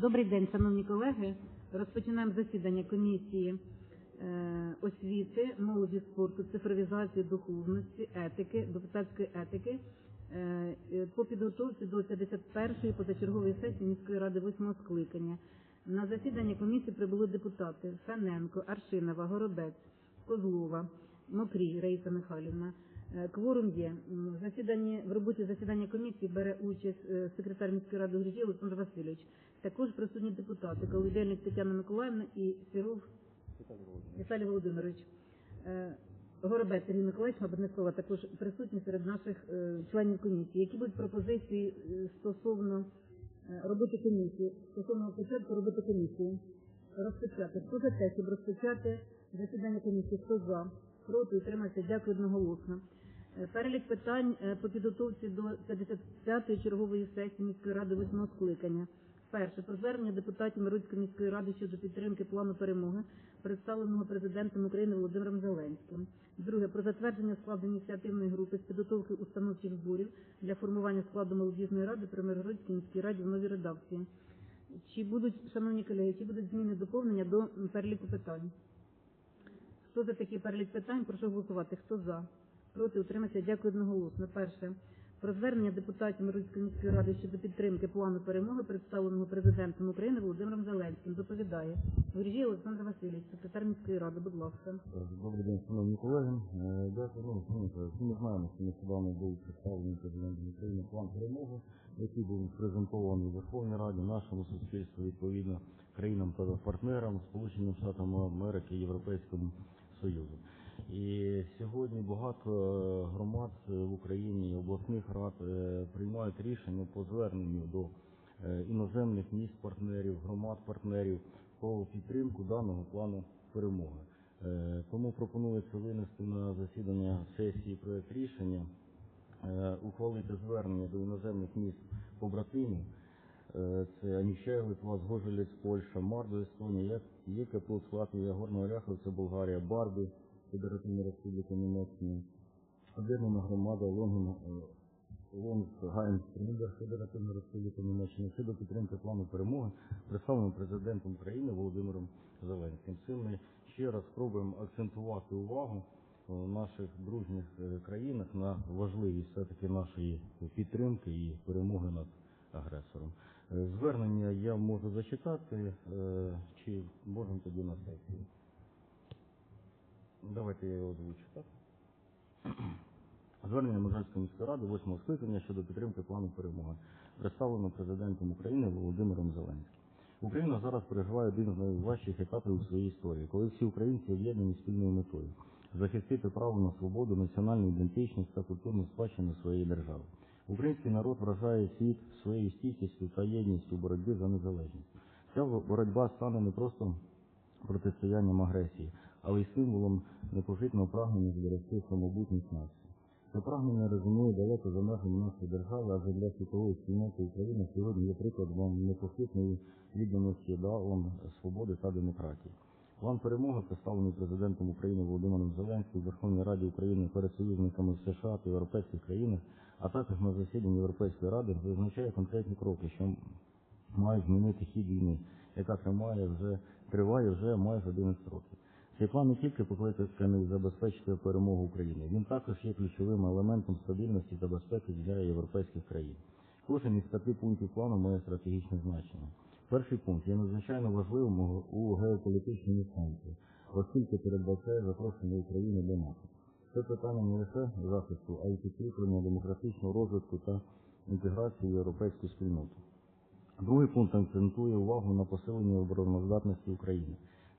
Добрий день, шановні колеги. Розпочинаємо засідання комісії е, освіти, молоді, спорту, цифровізації, духовності, етики, депутатської етики е, е, по підготовці до 51-ї позачергової сесії міської ради 8 скликання. На засідання комісії прибули депутати Фененко, Аршинова, Горобець, Козлова, Мокрій Раїса Михайлівна. Кворум є. В засіданні в роботі засідання комісії бере участь секретар міської ради Грижій Олександр Васильович. Також присутні депутати Колодельник Тетяна Миколаївна і Сіров Віталій Володимирович. Е, Горобець Сергій Миколаївич, мабуть, також присутні серед наших е, членів комісії. Які будуть пропозиції е, стосовно роботи комісії, стосовно початку роботи комісії? Розпочати. Хто за те, щоб розпочати засідання комісії? Хто за? Проти? Утримався? Дякую одноголосно. Перелік питань по підготовці до 55-ї чергової сесії міської ради 8 скликання. Перше про звернення депутатів Мироцької міської ради щодо підтримки плану перемоги, представленого президентом України Володимиром Зеленським. Друге про затвердження складу ініціативної групи з підготовки установчих зборів для формування складу молодіжної ради при Миргородській міській раді в новій редакції. Чи будуть, шановні колеги, чи будуть зміни доповнення до переліку питань? Хто за такий перелік питань? Прошу голосувати. Хто за? Проти утриматися. Дякую одноголосно. Перше. Про звернення депутатів Мироцької міської ради щодо підтримки плану перемоги, представленого президентом України Володимиром Зеленським. Доповідає Грижій Олександр Васильович, секретар міської ради. Будь ласка. Добрий день, шановні колеги. Е, Дякую. Ну, всі ми знаємо, що нещодавно був представлений президентом України план перемоги, який був презентований в Верховній Раді, нашому суспільству, відповідно, країнам та партнерам, Сполученим Штатам Америки, Європейському Союзу. І сьогодні багато е, громад е, в Україні, обласних рад е, приймають рішення по зверненню до іноземних міст партнерів, громад партнерів по підтримку даного плану перемоги. Тому пропонується винести на засідання сесії проект рішення, ухвалити звернення до іноземних міст побратимів. Це Анічай, Литва, Згожелець, Польща, Мардо, Естонія, Єкаплут, Латвія, Горна Оряховиця, Болгарія, Барбі, Федеративна Республіка Німеччина, Об'єднана громада Лонген, Лонггайм, Тринідер, Федеративна Республіка Німеччина щодо підтримки плану перемоги, представленим президентом України Володимиром Зеленським. Цим ми ще раз спробуємо акцентувати увагу в наших дружніх е, країнах на важливість все-таки нашої підтримки і перемоги над агресором. Е, Звернення я можу зачитати, е, чи можемо тоді на сесію? Давайте я його озвучу, так? Звернення Можайської міської ради 8 скликання щодо підтримки плану перемоги, представлено президентом України Володимиром Зеленським. Україна зараз переживає один з найважчих етапів у своїй історії, коли всі українці об'єднані спільною метою захистити право на свободу, національну ідентичність та культурну спадщину своєї держави. Український народ вражає світ своєю стійкістю та єдністю у боротьбі за незалежність. Ця боротьба стане не просто протистоянням агресії, але й символом непохитного прагнення зберегти самобутність нації. Це прагнення розуміє далеко за межами нашої держави, адже для світової спільноти України сьогодні є прикладом непохитної відданості ідеалам свободи та демократії. План перемоги, представлений президентом України Володимиром Зеленським Верховній Раді України перед союзниками США та європейських країнах, а також на засіданні Європейської ради, визначає конкретні кроки, що мають змінити хід війни, яка тримає вже триває вже майже 11 років. Цей план не тільки покликаний забезпечити перемогу України, він також є ключовим елементом стабільності та безпеки для європейських країн. Кожен із п'яти пунктів плану має стратегічне значення. Перший пункт є надзвичайно важливим у- геополітичній інстанції, оскільки передбачає запрошення України до НАТО. Це питання не лише захисту, а й підкріплення демократичного розвитку та інтеграції в європейську спільноту. Другий пункт акцентує увагу на посиленні обороноздатності України.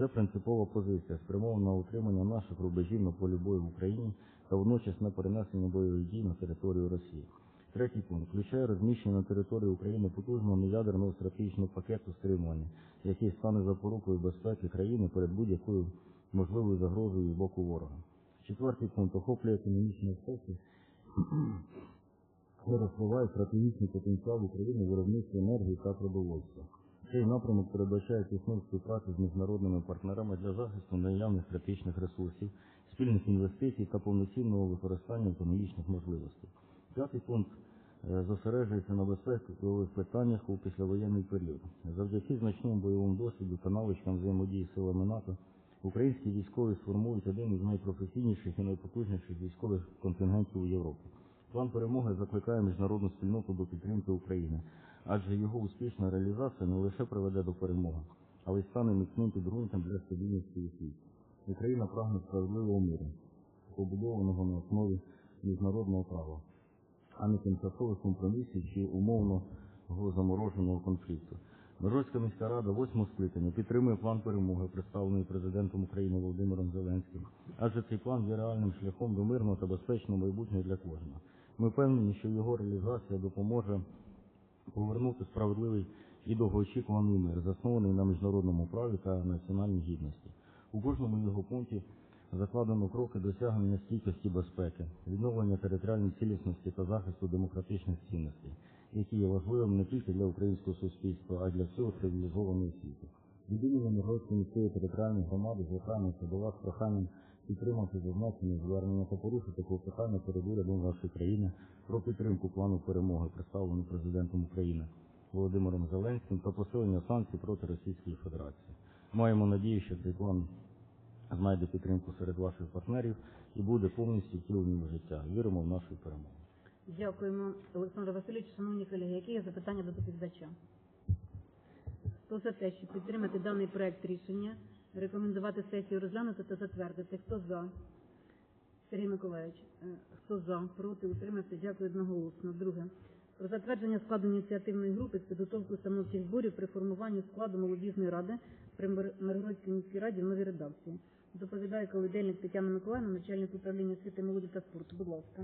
Це принципова позиція, спрямована на утримання наших рубежів на полі бою в Україні та водночас на перенесення бойових дій на територію Росії. Третій пункт включає розміщення на території України потужного неядерного стратегічного пакету стримування, який стане запорукою безпеки країни перед будь-якою можливою загрозою з боку ворога. Четвертий пункт охоплює економічні аспекти що розвиває стратегічний потенціал України в виробництві енергії та продовольства. Цей напрямок передбачає тісну співпрацю з міжнародними партнерами для захисту наявних критичних ресурсів, спільних інвестицій та повноцінного використання економічних можливостей. П'ятий пункт е, зосереджується на безпекових питаннях у післявоєнний період. Завдяки значному бойовому досвіду та навичкам взаємодії з силами НАТО українські військові сформують один із найпрофесійніших і найпотужніших військових контингентів у Європі. План перемоги закликає міжнародну спільноту до підтримки України, адже його успішна реалізація не лише приведе до перемоги, але й стане міцним підґрунтям для стабільності у світі. Україна прагне справедливого миру, побудованого на основі міжнародного права, а не тимчасових компромісів чи умовного замороженого конфлікту. Миргородська міська рада восьмого скликання підтримує план перемоги, представлений президентом України Володимиром Зеленським, адже цей план є реальним шляхом до мирного та безпечного майбутнього для кожного. Ми впевнені, що його реалізація допоможе повернути справедливий і довгоочікуваний мир, заснований на міжнародному праві та національній гідності. У кожному його пункті закладено кроки досягнення стійкості безпеки, відновлення територіальної цілісності та захисту демократичних цінностей, які є важливим не тільки для українського суспільства, а й для всього цивілізованого світу. Від імені Миргородської міської територіальної громади звертаємося до вас проханням підтримати зазначені звернення та порушити клопотання перед урядом вашої країни про підтримку плану перемоги, представленого президентом України Володимиром Зеленським та посилення санкцій проти Російської Федерації. Маємо надію, що цей план знайде підтримку серед ваших партнерів і буде повністю втілений в життя. Віримо в нашу перемогу. Дякуємо, Олександр Васильович. Шановні колеги, які є запитання до доповідача? Хто за те, щоб підтримати даний проект рішення, рекомендувати сесію розглянути та затвердити? Хто за? Сергій Миколаївич, е, хто за? Проти? Утримався? Дякую одноголосно. Друге. Про затвердження складу ініціативної групи з підготовки установчих зборів при формуванні складу молодіжної ради при Мир- Миргородській міській раді в новій редакції. Доповідає коледельник Тетяна Миколаївна, начальник управління освіти, молоді та спорту. Будь ласка.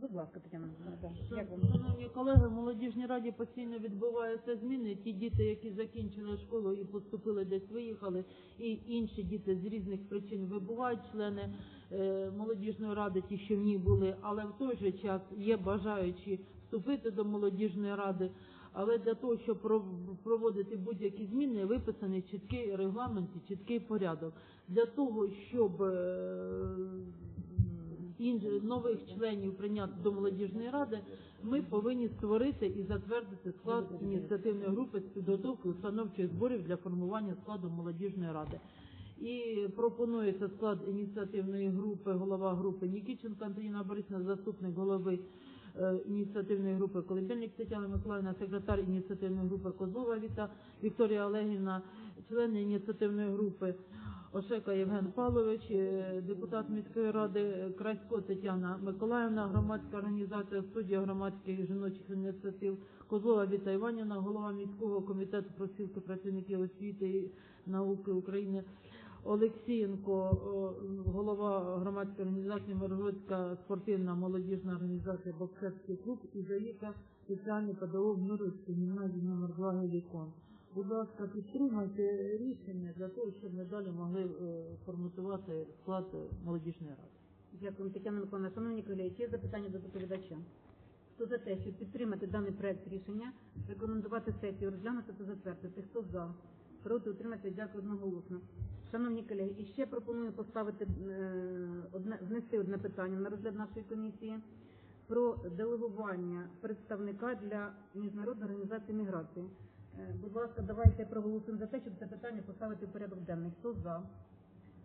Будь ласка, Тетяна Миколаївна. Як вам? Шановні колеги, в молодіжній раді постійно відбуваються зміни. Ті діти, які закінчили школу і поступили десь виїхали, і інші діти з різних причин вибувають члени е, молодіжної ради, ті, що в ній були, але в той же час є бажаючі вступити до молодіжної ради. Але для того, щоб про- проводити будь-які зміни, виписаний чіткий регламент і чіткий порядок. Для того, щоб е, нових членів прийняти до молодіжної ради, ми повинні створити і затвердити склад ініціативної групи з підготовки установчих зборів для формування складу молодіжної ради. І пропонується склад ініціативної групи, голова групи Нікіченко Антоніна Борисівна, заступник голови е, ініціативної групи Колетельник Тетяна Миколаївна, секретар ініціативної групи Козлова Віта Вікторія Олегівна, члени ініціативної групи Ошека Євген Павлович, е, депутат міської ради е, Красько Тетяна Миколаївна, громадська організація студія громадських жіночих ініціатив Козлова Віта Іванівна, голова міського комітету профспілки працівників освіти і науки України. Олексієнко, голова громадської організації Миргородська спортивна молодіжна організація Боксерський клуб і Заїка спеціальний педагог Миргородської гімназії номер 2 Гелікон. Будь ласка, підтримайте рішення для того, щоб ми далі могли е, форматувати склад е, молодіжної ради. Дякую, Тетяна Миколаївна. Шановні колеги, є запитання до доповідача? Хто за те, щоб підтримати даний проект рішення, рекомендувати сесію розглянути та затвердити? Хто за? Проти утриматися? Дякую одноголосно. Шановні колеги, і ще пропоную поставити е, одне внести одне питання на розгляд нашої комісії про делегування представника для міжнародної організації міграції. Е, Будь ласка, давайте проголосуємо за те, щоб це питання поставити в порядок денний. Хто за?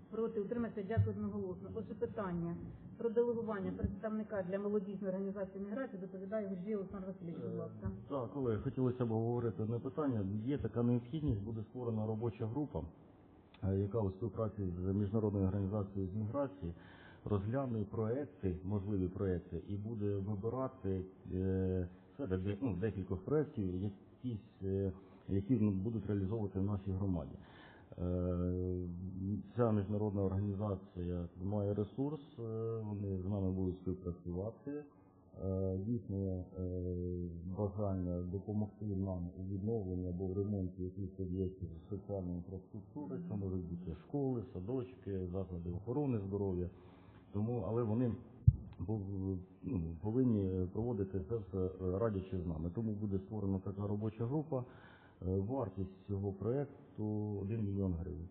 Проти утриматися, дякую одноголосно. Отже, питання про делегування представника для молодіжної організації міграції доповідає Гужій Олександр Васильович. Будь ласка. Так, колеги, хотілося б обговорити одне питання. Є така необхідність, буде створена робоча група, е, яка у співпраці з міжнародною організацією з міграції розгляне проекти, можливі проекти, і буде вибирати е, серед ну, декількох проєктів, якісь, е, які ну, будуть реалізовувати в нашій громаді. Е, Ця міжнародна організація має ресурс, е, вони з нами будуть співпрацювати. Їхнє бажання допомогти нам у відновленні або в ремонті якихось об'єктів соціальної інфраструктури, це можуть бути школи, садочки, заклади охорони здоров'я. Тому, але вони повинні проводити це все е, радячи з нами. Тому буде створена така робоча група. Е, Вартість цього проекту 1 мільйон гривень.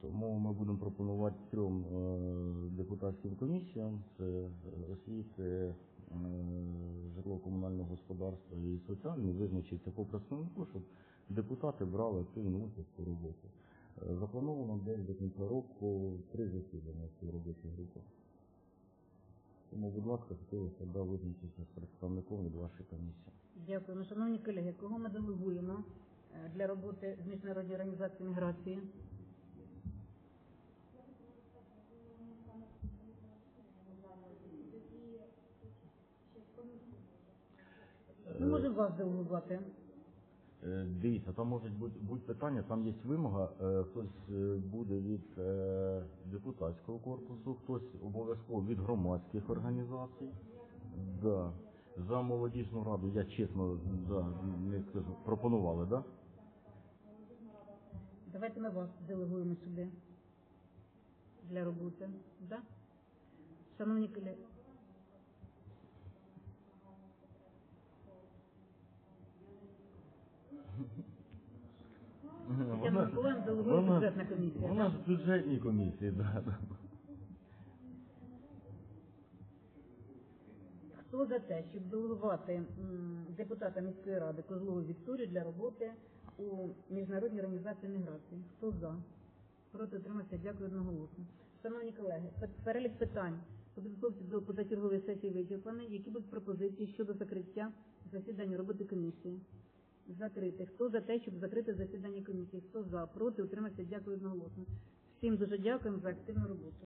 Тому ми будемо пропонувати трьом е, депутатським комісіям: це освіти, житлово-комунального господарства і соціальний, визначитися по представнику, щоб депутати брали активну участь у роботі. Заплановано десь до кінця року три засідання цієї робочої групи. Тому, будь ласка, хотілося б визначитися з представником від вашої комісії. Дякую. Шановні колеги, кого ми делегуємо е, для роботи з міжнародною організацією міграції? Ми можемо вас делегувати. Е, Дивіться, там можуть бути, бути питання, там є вимога, е, хтось е, буде від депутатського корпусу, хтось обов'язково від громадських організацій. Да. За молодіжну раду я чесно да, не скажу, пропонували, да? Давайте ми вас делегуємо сюди для роботи. Да? Шановні колеги, Тетяна Миколаївна делегує вона- бюджетна комісія. Вона ж в бюджетній комісії, да, да. Хто за те, щоб делегувати м, депутата міської ради Козлову Вікторію для роботи у міжнародній організації міграції? Хто за? Проти утримався? Дякую одноголосно. Шановні колеги, пе- перелік питань по підготовці до позачергової сесії вичерпаний. Які будуть пропозиції щодо закриття засідання роботи комісії? Закрити. Хто за те, щоб закрити засідання комісії? Хто за? Проти утримався? Дякую одноголосно. Всім дуже дякуємо за активну роботу.